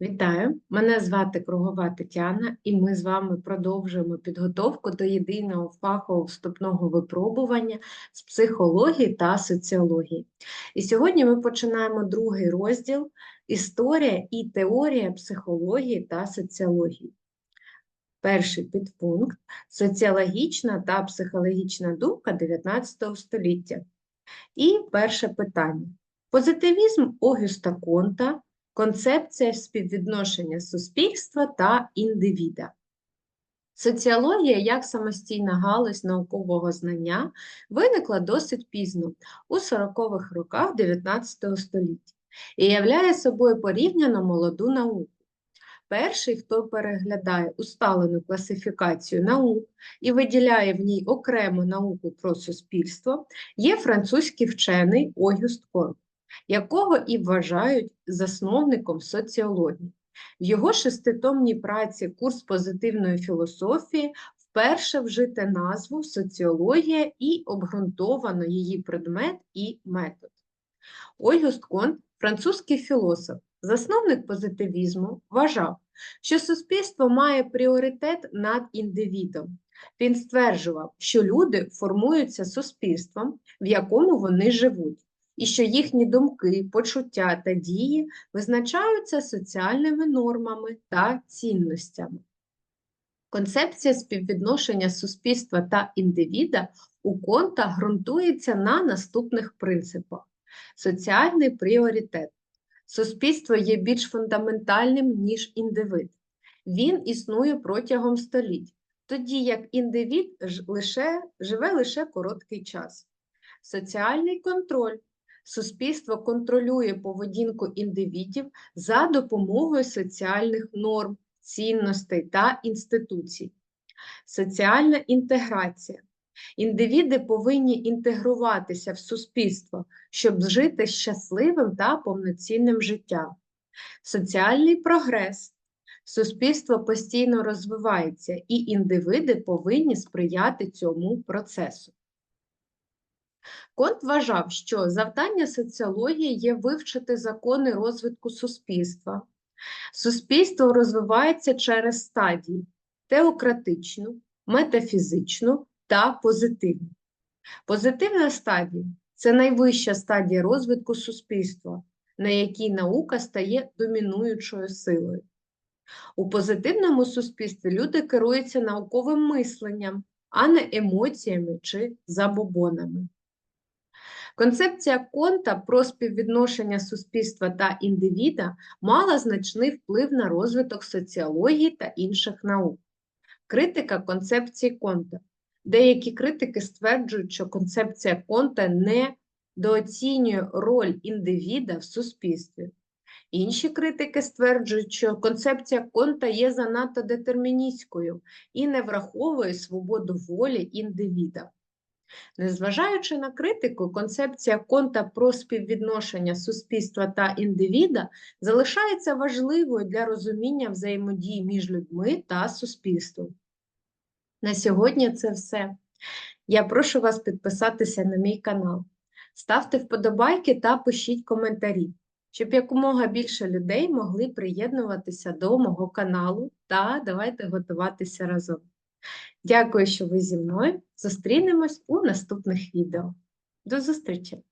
Вітаю! Мене звати Кругова Тетяна, і ми з вами продовжуємо підготовку до єдиного фахового вступного випробування з психології та соціології. І сьогодні ми починаємо другий розділ Історія і теорія психології та соціології. Перший підпункт соціологічна та психологічна думка 19 століття. І перше питання. Позитивізм Огюста Конта концепція співвідношення суспільства та індивіда. Соціологія як самостійна галузь наукового знання виникла досить пізно, у 40-х роках 19 століття, і являє собою порівняно молоду науку. Перший, хто переглядає усталену класифікацію наук і виділяє в ній окрему науку про суспільство, є французький вчений Огюст Конт якого і вважають засновником соціології. В його шеститомній праці Курс позитивної філософії вперше вжите назву соціологія і обґрунтовано її предмет і метод. Ойгуст Конт, французький філософ, засновник позитивізму, вважав, що суспільство має пріоритет над індивідом. Він стверджував, що люди формуються суспільством, в якому вони живуть і що їхні думки, почуття та дії визначаються соціальними нормами та цінностями. Концепція співвідношення суспільства та індивіда у конта ґрунтується на наступних принципах: соціальний пріоритет. Суспільство є більш фундаментальним, ніж індивид. Він існує протягом століть, тоді як індивід лише, живе лише короткий час. Соціальний контроль суспільство контролює поведінку індивідів за допомогою соціальних норм, цінностей та інституцій. Соціальна інтеграція. Індивіди повинні інтегруватися в суспільство, щоб жити щасливим та повноцінним життям. Соціальний прогрес. Суспільство постійно розвивається, і індивиди повинні сприяти цьому процесу. Конт вважав, що завдання соціології є вивчити закони розвитку суспільства. Суспільство розвивається через стадії теократичну, метафізичну та позитивну. Позитивна стадія це найвища стадія розвитку суспільства, на якій наука стає домінуючою силою. У позитивному суспільстві люди керуються науковим мисленням, а не емоціями чи забобонами. Концепція Конта про співвідношення суспільства та індивіда мала значний вплив на розвиток соціології та інших наук. Критика концепції Конта. Деякі критики стверджують, що концепція Конта не дооцінює роль індивіда в суспільстві. Інші критики стверджують, що концепція Конта є занадто детерміністською і не враховує свободу волі індивіда. Незважаючи на критику, концепція конта про співвідношення суспільства та індивіда залишається важливою для розуміння взаємодії між людьми та суспільством. На сьогодні це все. Я прошу вас підписатися на мій канал, ставте вподобайки та пишіть коментарі, щоб якомога більше людей могли приєднуватися до мого каналу та давайте готуватися разом. Дякую, що ви зі мною. Зустрінемось у наступних відео. До зустрічі!